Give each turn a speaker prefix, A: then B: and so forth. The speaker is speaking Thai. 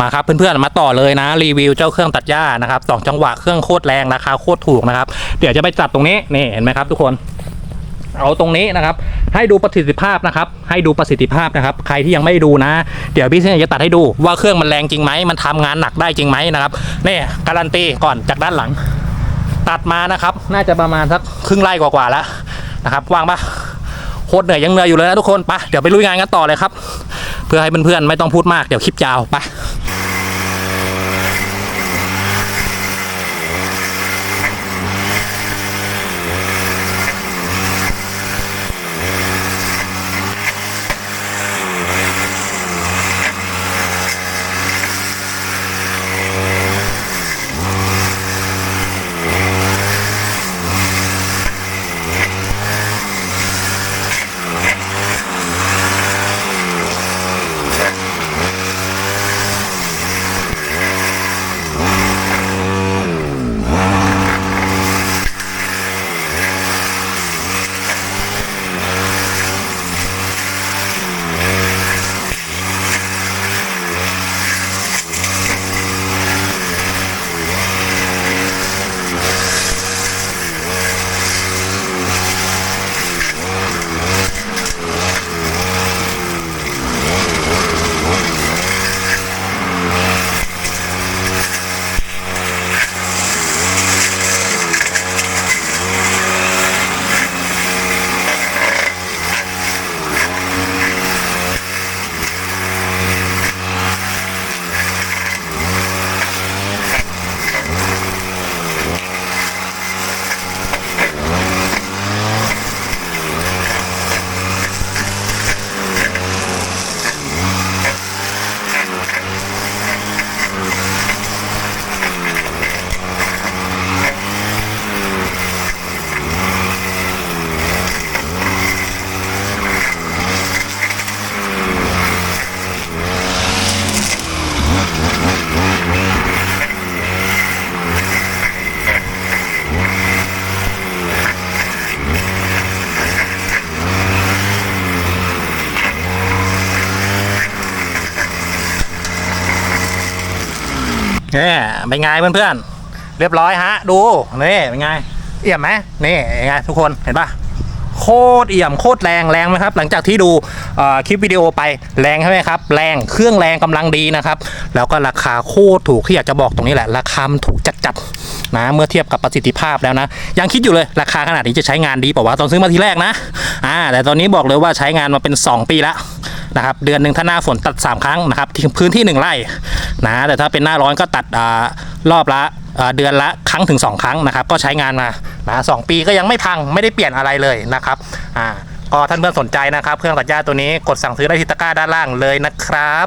A: มาครับเพื่อนๆมาต่อเลยนะรีวิวเจ้าเครื่องตัดหญ้านะครับสองจังหวะเครื่องโคตรแรงราคาโคตรถูกนะครับ เดี๋ยวจะไปจัดตรงนี้นี่เห็นไหมครับ ทุกคนเอาตรงนี้นะครับ ให้ดูประสิทธิภาพนะครับ ให้ดูประสิทธิภาพนะครับ ใครที่ยังไม่ดูนะ เดี๋ยวพี่เซนจะตัดให้ดูว่าเครื่องมันแรงจริงไหมมันทำงานหนักได้จริงไหมนะครับนี่การันตีก่อนจากด้านหลัง ตัดมานะครับ น่าจะประมาณสักครึ่งไร่กว่าๆแล้วนะครับว่างปะโคตรเหนื่อยยังเหนื่อยอยู่เลยนะทุกคนไปเดี๋ยวไปลุยงานกันต่อเลยครับ เพื่อให้เพื่อนๆไม่ต้องพูดมากเดี๋ยวคลิปยาวไป นี่เป็นไงเพื่อนๆ เรียบร้อยฮะ ดู นี่เป็นไง เอี่ยมไหมนี่เป็นไงทุกคนเห็นปะโคตรเอี่ยมโคตรแรงแรงไหมครับ หลังจากที่ดูคลิปวิดีโอไปแรงใช่ไหมครับ แรงเครื่องแรงกำลังดีนะครับ แล้วก็ราคาโคตรถูกที่อยากจะบอกตรงนี้แหละ ราคามันถูกจัดๆนะเมื่อเทียบกับประสิทธิภาพแล้วนะ ยังคิดอยู่เลยราคาขนาดนี้จะใช้งานดีเปล่าวะตอนซื้อมาทีแรกนะอ่าแต่ตอนนี้บอกเลยว่าใช้งานมาเป็น 2 ปีแล้ว นะครับเดือนหนึ่งถ้าหน้าฝนตัด 3 ครั้งนะครับที่พื้นที่ 1 ไร่นะแต่ถ้าเป็นหน้าร้อนก็ตัดอารอบละอ่าเดือนละครั้งถึง 2 ครั้งนะครับ ก็ใช้งานมานะสองปีก็ยังไม่พังไม่ได้เปลี่ยนอะไรเลยนะครับอ่าก็ท่านเพื่อนสนใจนะครับ เครื่องตัดหญ้าตัวนี้กดสั่งซื้อได้ที่ตะกร้าด้านล่างเลยนะครับ